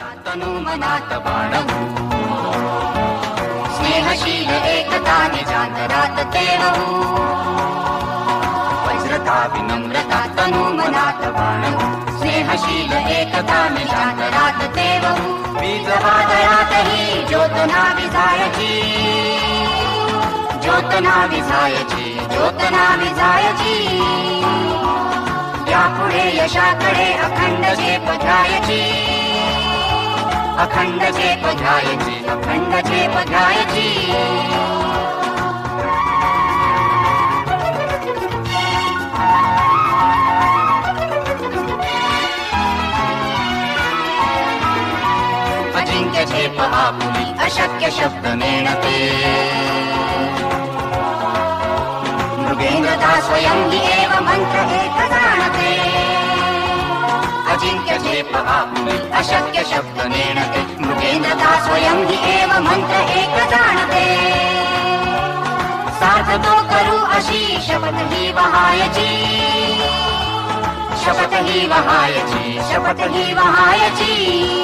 तनु मनात बाणवू. स्नेहशील एकता निजांतरात तेवू वज्रता विनम्रता तनु मनात बाणवू. स्नेहशील एकता निजांतरात तेवू बीज वादळातही ज्योतना विधायची ज्योतना विधायची ज्योतना विझायची. यापुढे यशाकडे अखंड झेप घ्यायची अखंड झेप घ्यायची अखंड झेप घ्यायची अजिंक्य झेप आपुली अशक्य शब्द नेणते मृगेंद्रता स्वयं हि एव मंत्र एक जाणते अजिंक्य झेप आपुली अशक्य शब्द नेणते मंत्र एक जाणते. साधतो करू अशी शपथ ही वहायची. शपथ ही वहायची शपथ ही वहायची.